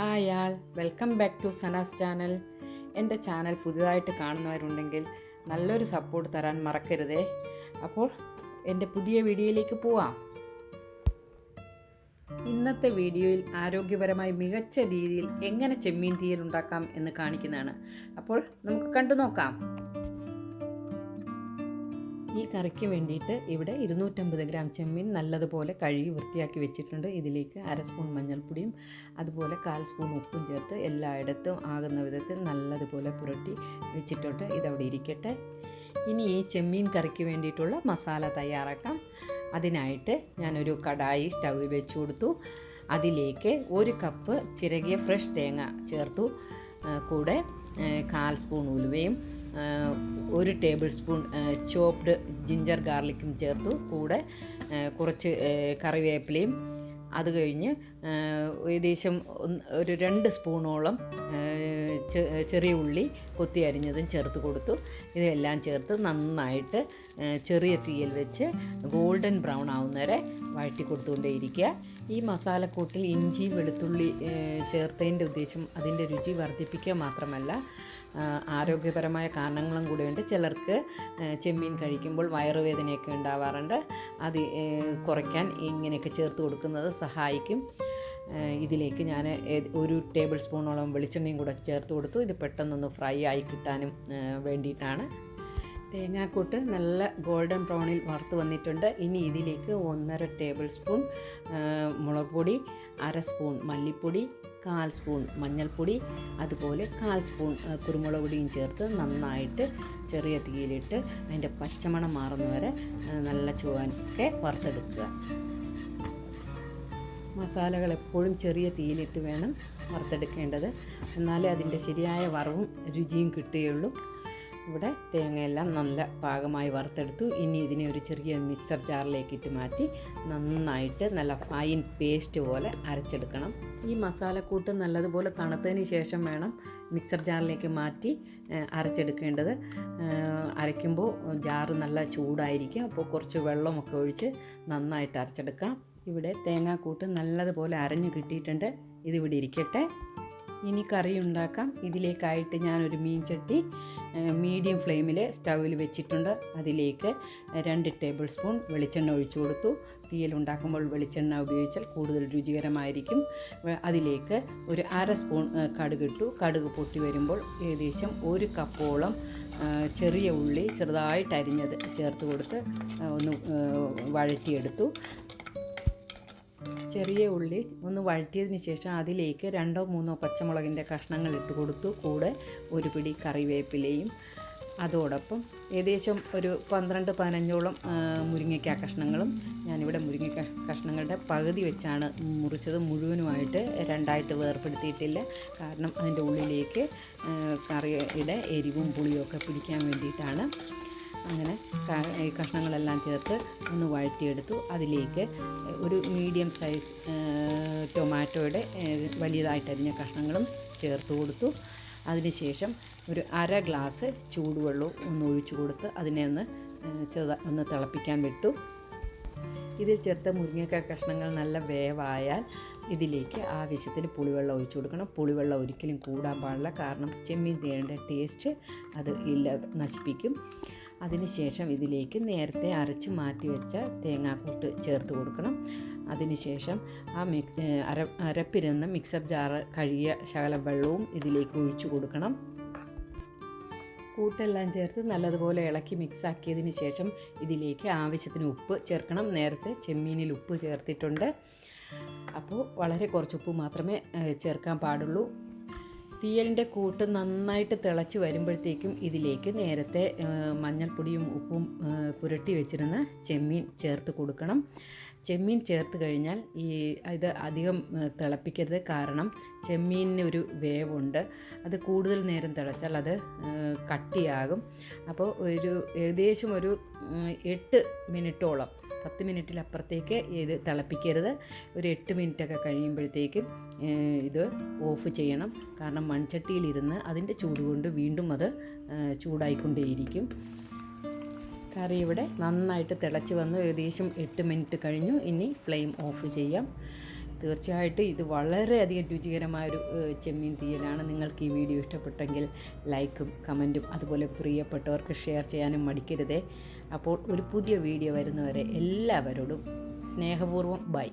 Hi all. Welcome back to Sana's channel. എന്റെ channel പുതിയതായിട്ട് കാണുന്നവരുണ്ടെങ്കിൽ നല്ലൊരു സപ്പോർട്ട് തരാൻ മറക്കരുതേ. അപ്പോൾ എന്റെ പുതിയ വീഡിയോയിലേക്ക് പോവാം. ഇന്നത്തെ വീഡിയോയിൽ ആരോഗ്യപരമായി മികച്ച രീതിയിൽ എങ്ങനെ ചെമ്മീൻ തീയൽ ഉണ്ടാക്കാം എന്ന് കാണിക്കുന്നതാണ്. അപ്പോൾ നമുക്ക് കണ്ടു നോക്കാം. ഈ കറിക്ക് വേണ്ടിയിട്ട് ഇവിടെ ഇരുന്നൂറ്റമ്പത് ഗ്രാം ചെമ്മീൻ നല്ലതുപോലെ കഴുകി വൃത്തിയാക്കി വെച്ചിട്ടുണ്ട്. ഇതിലേക്ക് അര സ്പൂൺ മഞ്ഞൾപ്പൊടിയും അതുപോലെ കാൽ സ്പൂൺ ഉപ്പും ചേർത്ത് എല്ലായിടത്തും ആകുന്ന വിധത്തിൽ നല്ലതുപോലെ പുരട്ടി വെച്ചിട്ടുണ്ട്. ഇതവിടെ ഇരിക്കട്ടെ. ഇനി ഈ ചെമ്മീൻ കറിക്ക് വേണ്ടിയിട്ടുള്ള മസാല തയ്യാറാക്കാം. അതിനായിട്ട് ഞാനൊരു കടായി സ്റ്റൗവിൽ വെച്ച് കൊടുത്തു. അതിലേക്ക് ഒരു കപ്പ് ചിരകിയ ഫ്രഷ് തേങ്ങ ചേർത്തു. കൂടെ കാൽ സ്പൂൺ ഉലുവയും ഒരു ടേബിൾ സ്പൂൺ ചോപ്ഡ് ജിഞ്ചർ ഗാർലിക്കും ചേർത്തു. കൂടെ കുറച്ച് കറിവേപ്പിലയും. അത് കഴിഞ്ഞ് ഏകദേശം ഒരു രണ്ട് സ്പൂണോളം ചെറിയ ഉള്ളി കൊത്തി അരിഞ്ഞതും ചേർത്ത് കൊടുത്തു. ഇതെല്ലാം ചേർത്ത് നന്നായിട്ട് ചെറിയ തീയിൽ വെച്ച് ഗോൾഡൻ ബ്രൗൺ ആവുന്നവരെ വഴറ്റി കൊടുത്തുകൊണ്ടേയിരിക്കുക ഈ മസാലക്കൂട്ടിൽ ഇഞ്ചി വെളുത്തുള്ളി ചേർത്തതിന്റെ ഉദ്ദേശം അതിന്റെ രുചി വർദ്ധിപ്പിക്കുക മാത്രമല്ല ആരോഗ്യപരമായ കാരണങ്ങളും കൂടിയുണ്ട്. ചിലർക്ക് ചെമ്മീൻ കഴിക്കുമ്പോൾ വയറുവേദനയൊക്കെ ഉണ്ടാവാറുണ്ട്. അത് കുറയ്ക്കാൻ ഇങ്ങനെയൊക്കെ ചേർത്ത് കൊടുക്കുന്നത് സഹായിക്കും. ഇതിലേക്ക് ഞാൻ ഒരു ടേബിൾ സ്പൂണോളം വെളിച്ചെണ്ണയും കൂടെ ചേർത്ത് കൊടുത്തു. ഇത് പെട്ടെന്നൊന്ന് ഫ്രൈ ആയി കിട്ടാനും വേണ്ടിയിട്ടാണ്. തേങ്ങാക്കൂട്ട് നല്ല ഗോൾഡൻ ബ്രൗണിൽ വറുത്ത് വന്നിട്ടുണ്ട്. ഇനി ഇതിലേക്ക് ഒന്നര ടേബിൾ സ്പൂൺ മുളക് പൊടി അര സ്പൂൺ മല്ലിപ്പൊടി കാൽ സ്പൂൺ മഞ്ഞൾപ്പൊടി അതുപോലെ കാൽ സ്പൂൺ കുരുമുളക് പൊടിയും ചേർത്ത് നന്നായിട്ട് ചെറിയ തീയിലിട്ട് അതിന്റെ പച്ചമണം മാറുന്നവരെ വരെ നല്ല ചുവനൊക്കെ വറുത്തെടുക്കുക. മസാലകൾ എപ്പോഴും ചെറിയ തീയിലിട്ട് വേണം വറുത്തെടുക്കേണ്ടത്. എന്നാലേ അതിന്റെ ശരിയായ വറവും രുചിയും കിട്ടുകയുള്ളൂ. ഇവിടെ തേങ്ങയെല്ലാം നല്ല പാകമായി വറുത്തെടുത്തു. ഇനി ഇതിനെ ഒരു ചെറിയ മിക്സർ ജാറിലേക്ക് ഇട്ട് മാറ്റി നന്നായിട്ട് നല്ല ഫൈൻ പേസ്റ്റ് പോലെ അരച്ചെടുക്കണം. ഈ മസാലക്കൂട്ട് നല്ലതുപോലെ തണുത്തതിന് ശേഷം വേണം മിക്സർ ജാറിലേക്ക് മാറ്റി അരച്ചെടുക്കേണ്ടത്. അരയ്ക്കുമ്പോൾ ജാറ് നല്ല ചൂടായിരിക്കും. അപ്പോൾ കുറച്ച് വെള്ളമൊക്കെ ഒഴിച്ച് നന്നായിട്ട് അരച്ചെടുക്കാം ഇവിടെ തേങ്ങാക്കൂട്ട് നല്ലതുപോലെ അരഞ്ഞു കിട്ടിയിട്ടുണ്ട്. ഇതിവിടെ ഇരിക്കട്ടെ. ഇനി കറി ഉണ്ടാക്കാം. ഇതിലേക്കായിട്ട് ഞാനൊരു മീൻ ചട്ടി മീഡിയം ഫ്ലെയിമിൽ സ്റ്റൗവിൽ വെച്ചിട്ടുണ്ട്. അതിലേക്ക് രണ്ട് ടേബിൾ സ്പൂൺ വെളിച്ചെണ്ണ ഒഴിച്ചു കൊടുത്തു. തീയൽ ഉണ്ടാക്കുമ്പോൾ വെളിച്ചെണ്ണ ഉപയോഗിച്ചാൽ കൂടുതൽ രുചികരമായിരിക്കും. അതിലേക്ക് ഒരു അര സ്പൂൺ കടുക് ഇട്ടു. കടുക് പൊട്ടി വരുമ്പോൾ ഏകദേശം ഒരു കപ്പോളം ചെറിയ ഉള്ളി ചെറുതായിട്ട് അരിഞ്ഞത് ചേർത്ത് കൊടുത്ത് ഒന്ന് വഴറ്റിയെടുത്തു. ചെറിയ ഉള്ളി ഒന്ന് വഴറ്റിയതിന് ശേഷം അതിലേക്ക് രണ്ടോ മൂന്നോ പച്ചമുളകിന്റെ കഷ്ണങ്ങൾ ഇട്ട് കൊടുത്തു. കൂടെ ഒരു പിടി കറിവേപ്പിലയും അതോടൊപ്പം ഏകദേശം ഒരു പന്ത്രണ്ട് പതിനഞ്ചോളം മുരിങ്ങയ്ക്ക കഷ്ണങ്ങളും ഞാനിവിടെ മുരിങ്ങയ്ക്ക കഷ്ണങ്ങളുടെ പകുതി വെച്ചാണ് മുറിച്ചത്. മുഴുവനുമായിട്ട് രണ്ടായിട്ട് വേർപ്പെടുത്തിയിട്ടില്ല. കാരണം അതിന്റെ ഉള്ളിലേക്ക് കറിയുടെ എരിവും പുളിയും ഒക്കെ പിടിക്കാൻ വേണ്ടിയിട്ടാണ് അങ്ങനെ ഈ കഷ്ണങ്ങളെല്ലാം ചേർത്ത് ഒന്ന് വഴറ്റിയെടുത്തു. അതിലേക്ക് ഒരു മീഡിയം സൈസ് ടൊമാറ്റോയുടെ വലിയതായിട്ട് അരിഞ്ഞ കഷ്ണങ്ങളും ചേർത്ത് കൊടുത്തു. അതിനുശേഷം ഒരു അര ഗ്ലാസ് ചൂടുവെള്ളവും ഒന്ന് ഒഴിച്ചു കൊടുത്ത് അതിനെ ഒന്ന് ചെറുത ഒന്ന് തിളപ്പിക്കാൻ വിട്ടു. ഇതിൽ ചേർത്ത മുരിങ്ങക്ക കഷ്ണങ്ങൾ നല്ല വേവായാൽ ഇതിലേക്ക് ആവശ്യത്തിന് പുളിവെള്ളം ഒഴിച്ചു കൊടുക്കണം. പുളിവെള്ളം ഒരിക്കലും കൂടാൻ പാടില്ല. കാരണം ചെമ്മീൻ തേണ്ട ടേസ്റ്റ് അത് ഇല്ല നശിപ്പിക്കും. അതിനുശേഷം ഇതിലേക്ക് നേരത്തെ അരച്ച് മാറ്റി വെച്ച തേങ്ങാക്കൂട്ട് ചേർത്ത് കൊടുക്കണം. അതിനുശേഷം ആ മിക് അര അരപ്പിരുന്ന മിക്സർ ജാറ് കഴുകിയ ശകലം വെള്ളവും ഇതിലേക്ക് ഒഴിച്ചു കൊടുക്കണം. കൂട്ടെല്ലാം ചേർത്ത് നല്ലതുപോലെ ഇളക്കി മിക്സാക്കിയതിന് ശേഷം ഇതിലേക്ക് ആവശ്യത്തിന് ഉപ്പ് ചേർക്കണം. നേരത്തെ ചെമ്മീനിൽ ഉപ്പ് ചേർത്തിട്ടുണ്ട്. അപ്പോൾ വളരെ കുറച്ച് ഉപ്പ് മാത്രമേ ചേർക്കാൻ പാടുള്ളൂ. തീയലിന്റെ കൂട്ട് നന്നായിട്ട് തിളച്ച് വരുമ്പോഴത്തേക്കും ഇതിലേക്ക് നേരത്തെ മഞ്ഞൾപ്പൊടിയും ഉപ്പും പുരട്ടി വെച്ചിരുന്ന ചെമ്മീൻ ചേർത്ത് കൊടുക്കണം. ചെമ്മീൻ ചേർത്ത് കഴിഞ്ഞാൽ ഈ ഇത് അധികം തിളപ്പിക്കരുത്. കാരണം ചെമ്മീനിന് ഒരു വേവുണ്ട്. അത് കൂടുതൽ നേരം തിളച്ചാൽ അത് കട്ടിയാകും. അപ്പോൾ ഒരു ഏകദേശം ഒരു എട്ട് മിനിറ്റോളം പത്ത് മിനിറ്റിലപ്പുറത്തേക്ക് ഇത് തിളപ്പിക്കരുത്. ഒരു എട്ട് മിനിറ്റൊക്കെ കഴിയുമ്പോഴത്തേക്കും ഇത് ഓഫ് ചെയ്യണം. കാരണം മൺചട്ടിയിലിരുന്ന് അതിന്റെ ചൂട് കൊണ്ട് വീണ്ടും അത് ചൂടായിക്കൊണ്ടേയിരിക്കും. കറി ഇവിടെ നന്നായിട്ട് തിളച്ച് വന്നു. ഏകദേശം എട്ട് മിനിറ്റ് കഴിഞ്ഞു. ഇനി ഫ്ലെയിം ഓഫ് ചെയ്യാം. തീർച്ചയായിട്ടും ഇത് വളരെയധികം രുചികരമായൊരു ചെമ്മീൻ തീയലാണ്. നിങ്ങൾക്ക് ഈ വീഡിയോ ഇഷ്ടപ്പെട്ടെങ്കിൽ ലൈക്കും കമന്റും അതുപോലെ പ്രിയപ്പെട്ടവർക്ക് ഷെയർ ചെയ്യാനും മടിക്കരുതേ. അപ്പോൾ ഒരു പുതിയ വീഡിയോ വരുന്നവരെ എല്ലാവരോടും സ്നേഹപൂർവം ബൈ.